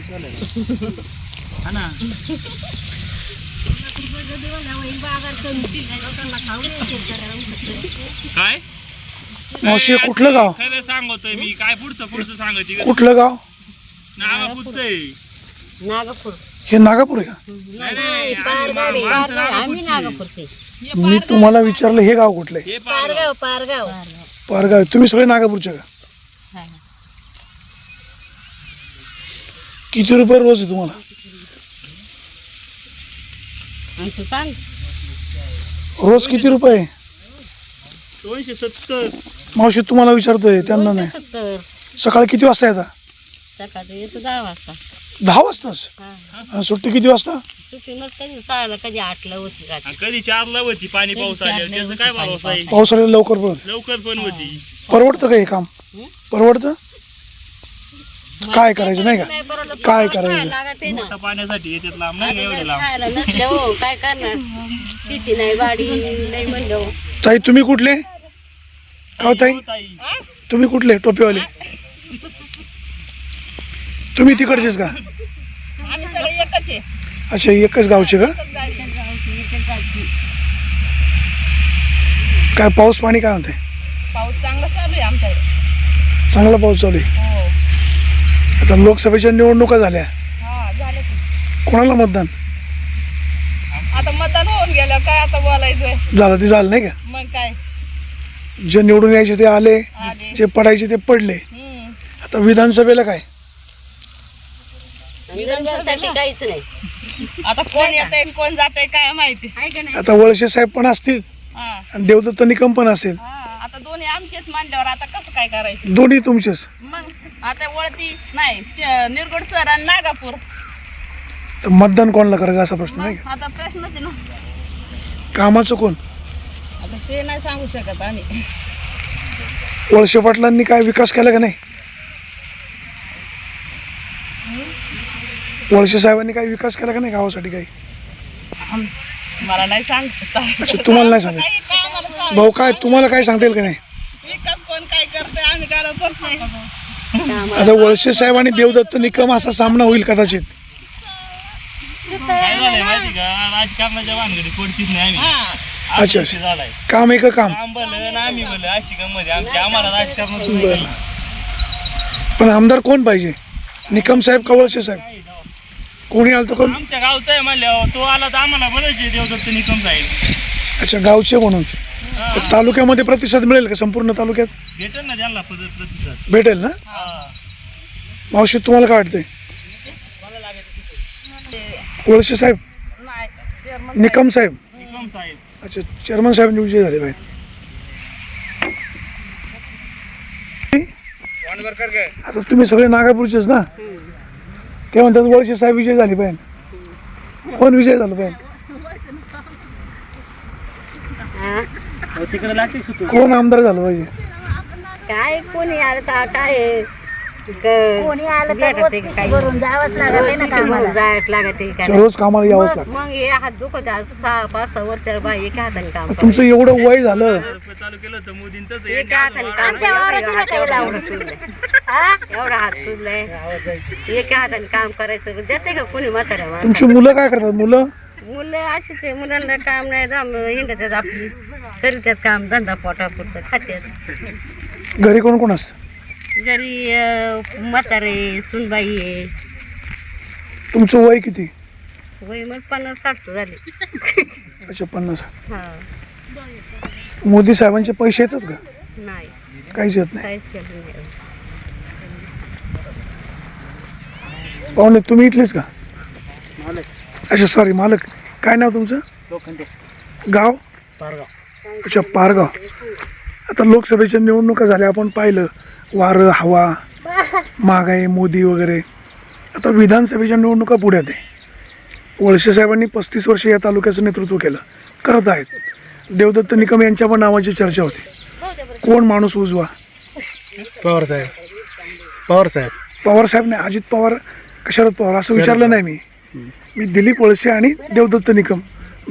हा ना. काय? मावशी कुठलं गाव? खरं सांगतोय मी. काय पुढचं पुढचं सांगत कुठलं गाव? नागा पुढचं आहे. नागपूर. हे नागापूर आहे का? नाही, नाही, पारगाव आम्ही आहे. माणसं आम्ही नागापूरची. नागपूरचे मी तुम्हाला विचारलं हे गाव कुठलं आहे? हे पारगाव. पारगाव पारगाव. तुम्ही सगळे नागापूरचे का? किती रुपये रोज आहे तुम्हाला? आणि तू सांग. रोज किती रुपये? दोनशे सत्तर. मावशी तुम्हाला विचारतोय त्यांना नाही. सत्तर. सकाळी किती वाजता येतात सकाळचं येतो दहा वाजता. दहा वाजताच? हा. आणि सुट्टी किती वाजता? सुट्टी मग कधी सहाला कधी आठला होती रात्री. आणि कधी चारला होती पाणी पाऊस त्याचं काय भरोसा आहे लवकर पण लवकर पण होती. परवडतं का हे काम? हं? परवडतं? काय करायचं नाही का? काय करायचं? पाण्यासाठी येतात लांब नाही एवढे लांब. खायला नसलं हो काय करणार? शेती नाही वाडी नाही म्हणलं हो. ताई तुम्ही कुठले? का ताई. हो, ताई. तुम्ही कुठले टोपीवाले? तुम्ही तिकडचेच का? अच्छा एकच गावचे का? काय पाऊस पाणी काय म्हणते पाऊस चांगला चालू आहे आमच्याकडे. चांगला पाऊस चालू आहे. हो. आता लोकसभेच्या निवडणुका झाल्या. हा झालं की. कोणाला मतदान? आता मतदान होऊन गेलं काय आता बोलायचंय? झालं ते झालं नाही का? मग काय? जे निवडून यायचे ते आले आले. जे पडायचे ते पडले. हम्म. आता विधानसभेला काय? काहीच नाही. आता कोण येतंय कोण जातंय काय माहिती? आहे का नाही? आता वळसे साहेब पण असतील. हा. आणि देवदत्त निकम पण असेल. हा आता दोन्ही आमचेच मांडल्यावर आता कसं काय करायचं? दोन्ही तुमचेच. मग? आता वळती नाही निरगुड सर आणि नागापूर. तर मतदान कोणाला करायचं असा प्रश्न नाही आता प्रश्नच आहे ना. कामाचं कोण? आता ते नाही सांगू शकत आम्ही. वळसे पाटलांनी काय विकास केला का नाही? वळसे साहेबांनी काही विकास केला का नाही गावासाठी काही? मला नाही सांगता अच्छा तुम्हाला नाही सांगत भाऊ काय तुम्हाला काय सांगता येईल का नाही विकास कोण काय करतोय आम्ही काय करत नाही आता वळसे साहेब आणि देवदत्त निकम असा सामना होईल कदाचित. काय झालंय माहिती का? राजकारणाच्या भानगडी कोणतीच नाही आम्ही. अच्छा, अच्छा. विषय झालाय. काम आहे का काम. काम भलं आणि आम्ही भलं अशी गंमत आहे. आमची आम्हाला राजकारणात नाही. पण आमदार कोण पाहिजे? निकम साहेब का वळसे साहेब? कोणी आलं तर कोण? आमच्या गावचं आहे म्हणल्यावर तो आला तर आम्हाला बरंच देवदत्त निकम जाईल अच्छा गावचे म्हणून. तर तालुक्यामध्ये प्रतिसाद मिळेल का संपूर्ण तालुक्यात? भेटेल ना त्यांना पद- प्रतिसाद. भेटेल ना? हा. मावशी तुम्हाला काय वाटतंय? वळसे साहेब? निकम साहेब? निकम साहेब. अच्छा चेअरमन साहेब विजय झाले पाहिजे आता तुम्ही सगळे नागापूरचेच ना? ते म्हणतात वळसे साहेब विजय झाले पाहिजे कोण विजय झालं पाहिजे तिकडे लागते सुटू कोण आमदार झालं पाहिजे? काय कोणी आलं तर काय कोणी आलं भरून जावंच लागत जायच लागत अच्छा, रोज कामाला यावंच लागतं. मग हे हात दुखत आहे. सहा पाच सहा वर्षाला बाई एका हाताने काम करते. तुमचं एवढं वय झालं. चालू केलं तर मोदीं तसं एका हाताने काम करते, एवढा हात सुजलाय. हा? एवढा हात सुजलाय. एका हाताने काम करायचं? देते का कोणी म्हाताऱ्या माणसाला? तुमची मुलं काय करतात मुलं? मुलं अशीच आहे मुलांना काम नाही जाम हिंडतात आपली. तरी त्यात काम धंदा पोटा पुरतं खात्यात. घरी कोण कोण असतं? घरी अं, म्हातारे सुनबाई आहे. तुमचं वय किती? वय मग पन्नास साठ झाले. अच्छा पन्नास हा. मोदी साहेबांचे पैसे येतात का? नाही. काहीच येत नाही. काहीच केलं नाही. पाहुणे तुम्ही इथलेच का? अच्छा सॉरी मालक. काय नाव तुमचं? गाव? अच्छा पारगाव. आता लोकसभेच्या निवडणुका झाल्या आपण पाहिलं. वारं हवा महागाई मोदी वगैरे. आता विधानसभेच्या निवडणुका पुढ्यात आहे. वळसे साहेबांनी पस्तीस वर्ष या तालुक्याचं नेतृत्व केलं. करत आहेत. देवदत्त निकम यांच्या पण नावाची चर्चा होती. कोण माणूस उजवा? पवार साहेब. पवार साहेब. पवार साहेब नाही अजित पवार. का शरद पवार? असं विचारलं नाही मी. मी दिलीप वळसे आणि देवदत्त निकम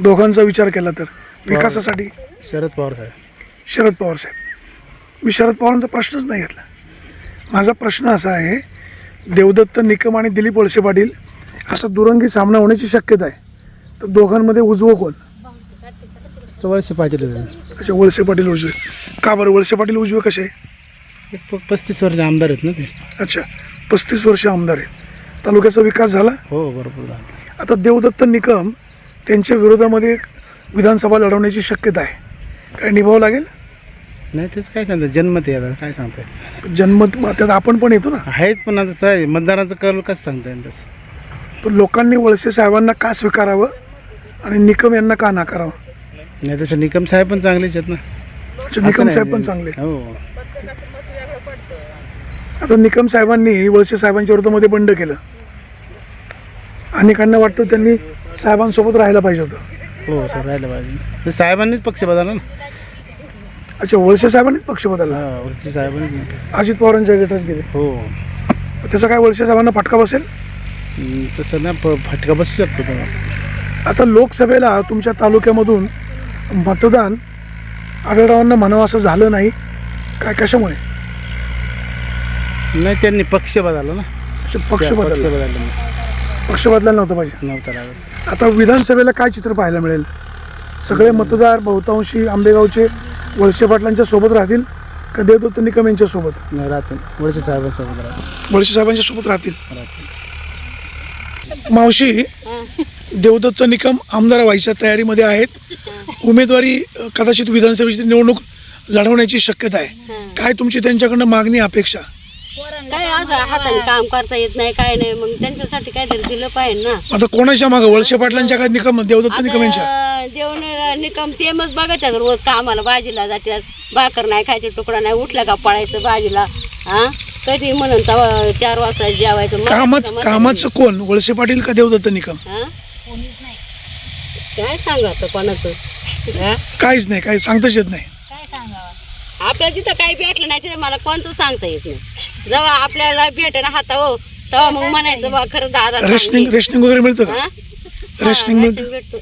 दोघांचा विचार केला तर. विकासासाठी. शरद पवार साहेब. शरद पवार साहेब. मी शरद पवारांचा प्रश्नच नाही घेतला. माझा प्रश्न असा आहे देवदत्त निकम आणि दिलीप वळसे पाटील असा दुरंगी सामना होण्याची शक्यता आहे. तर दोघांमध्ये उजवं कोण? वळसे पाटील अच्छा वळसे पाटील उजवे. का बरं? वळसे पाटील उजवे कसे पस्तीस वर्ष आमदार आहेत ना ते. अच्छा पस्तीस वर्ष आमदार आहे तालुक्याचा विकास झाला? हो भरपूर झालं. आता देवदत्त निकम त्यांच्या विरोधामध्ये विधानसभा लढवण्याची शक्यता आहे. काय निभावं लागेल? नाही तेच काय सांगतात? जन्मत आहे आता काय सांगताय? जन्म त्यात आपण पण येतो ना. आहेत पण आता काय मतदानाचं कल कसं सांगता येईल तसं पण लोकांनी वळसे साहेबांना का स्वीकारावं आणि निकम यांना का नाकारावं? नाही तसं निकम साहेब पण चांगलेच आहेत ना. अच्छा निकम साहेब. पण चांगले आहेत. हो. आता निकम साहेबांनी वळसे साहेबांच्या विरोधामध्ये बंड केलं. अनेकांना वाटतं त्यांनी साहेबांसोबत राहायला पाहिजे होतं. हो सर राहिलं पाहिजे. ते साहेबांनीच पक्ष बदलला ना. अच्छा वळसे साहेबांनीच पक्ष बदलला? हा साहेबांनी अजित पवारांच्या गटात गेले. हो. त्याचा काय वळसे साहेबांना फटका बसेल? हम्म, तसं ना प- फटका बसू शकतो आता लोकसभेला तुमच्या तालुक्यामधून मतदान आढळरावांना म्हणावं असं झालं नाही. काय कशामुळे? नाही त्यांनी पक्ष बदलला ना. अच्छा, पक्ष त्या बदलला. बदलला. पक्ष बदलायला नव्हतं पाहिजे. नव्हता लागत. आता विधानसभेला काय चित्र पाहायला मिळेल? सगळे मतदार बहुतांशी आंबेगावचे वळसे पाटलांच्या सोबत राहतील का देवदत्त निकम यांच्या सोबत? नाही राहते वळसे साहेबांसोबत राहते वळसे साहेबांच्या सोबत राहतील. राहते मावशी देवदत्त निकम आमदार व्हायच्या तयारीमध्ये आहेत. उमेदवारी अ, कदाचित विधानसभेची निवडणूक लढवण्याची शक्यता आहे. काय तुमची त्यांच्याकडनं मागणी अपेक्षा? काय असं हाताने काम करता येत नाही काय नाही. मग त्यांच्यासाठी काहीतरी दिलं पाहिजे ना. आता कोणाच्या मागं? वळसे पाटलांच्या काय निकम देवदत्त निकम यांच्या आता देऊन निकम ते मग बघायच्यात रोज कामाला भाजीला जातात. भाकर नाही खायचं तुकडा नाही उठला का पळायचं भाजीला? हा? कधी म्हणून तवा चार वाजता जेवायचं मग कामाच कामाचं कोण? वळसे पाटील का देवदत्त निकम? हा? काय सांगा कोणाचं? हा? काहीच नाही काही सांगताच येत नाही. आपल्याला जिथं काही भेटलं नाही तिथं मला कोणतं सांगता येत नाही. जेव्हा आपल्याला भेटेल हाता हो तेव्हा मग म्हणायचं बा खरं दादा रेशनिंग रेशनिंग वगैरे मिळतं का? हा? रेशनिंग हा, मिळतं? रेशन भेटतो.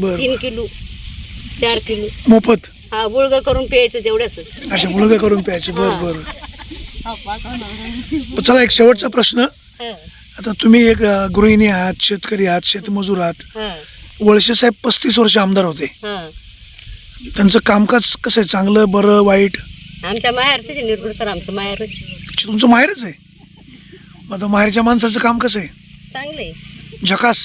बरं. तीन किलो चार किलो. मोफत? हा बुळग करून प्यायचं तेवढ्याच अशा मुलगा करून प्यायचे बरं बरं. चला एक शेवटचा प्रश्न. आता तुम्ही एक अ, गृहिणी आहात शेतकरी आहात शेतमजूर आहात. वळसे साहेब पस्तीस वर्ष आमदार होते. त्यांचं कामकाज कसं आहे? चांगलं बरं वाईट? आमच्या माहेरच निर्गुण सर आमचं माहेर अच्छा, तुमचं माहेरच आहे? मग आता माहेरच्या माणसाचं काम कसं आहे? चांगले झकास?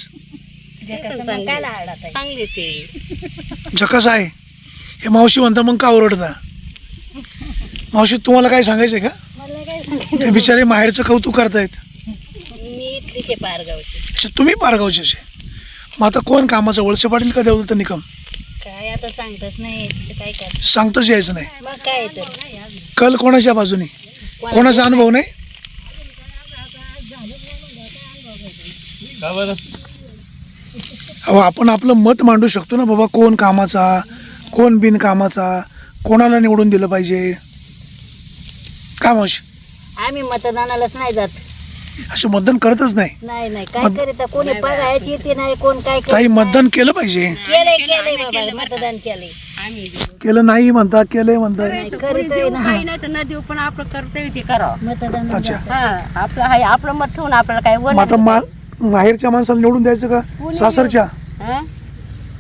चांगले ते. झकास आहे? हे मावशी म्हणता मग का ओरडता? मावशी तुम्हाला काय सांगायचं आहे का ते बिचारे माहेरचं कौतुक करतायत. मी इथलीचे पारगावचे. अच्छा तुम्ही पारगावचेच आहे. मग आता कोण कामाचं? वळसे पाटील का देवदत्त निकम? काय सांगतच नाही काय कर सांगताच यायचं नाही. मग काय तर. कल कोणाच्या बाजूने? कोणाचा अनुभव नाही? का बरं अहो आपण आपलं मत मांडू शकतो ना बाबा कोण कामाचा कोण बिनकामाचा कोणाला निवडून दिलं पाहिजे? का मावशी? आम्ही मतदानालाच नाही जात. असं मतदान करतच नाही. नाही नाही. काय करीत? कोणी येते नाही कोण काय ताई मतदान केलं पाहिजे. केलंय केलंय बाबा मतदान केलंय. आम्ही केलं नाही म्हणता केलंय म्हणताय काही नाही तर न. देऊ पण आपलं कर्तव्य ते करावं मतदान अच्छा. हा आपलं हाय आपलं मत ठेवून आपल्याला काय मग आता मा माहेरच्या माणसाला निवडून द्यायचं का? सासरच्या? हा?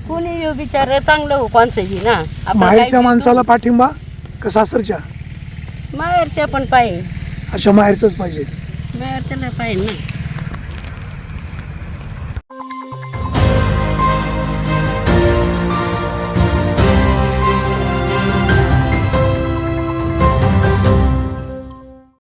कोणी येऊ बिचार? चांगलं हो कोणचं बी ना? आपलं माहेरच्या काय माणसाला पाठिंबा का सासरच्या? माहेरच्या पण पाहिजे. अच्छा माहेरचंच पाहिजे. माहेरच्याला पाहिजे ना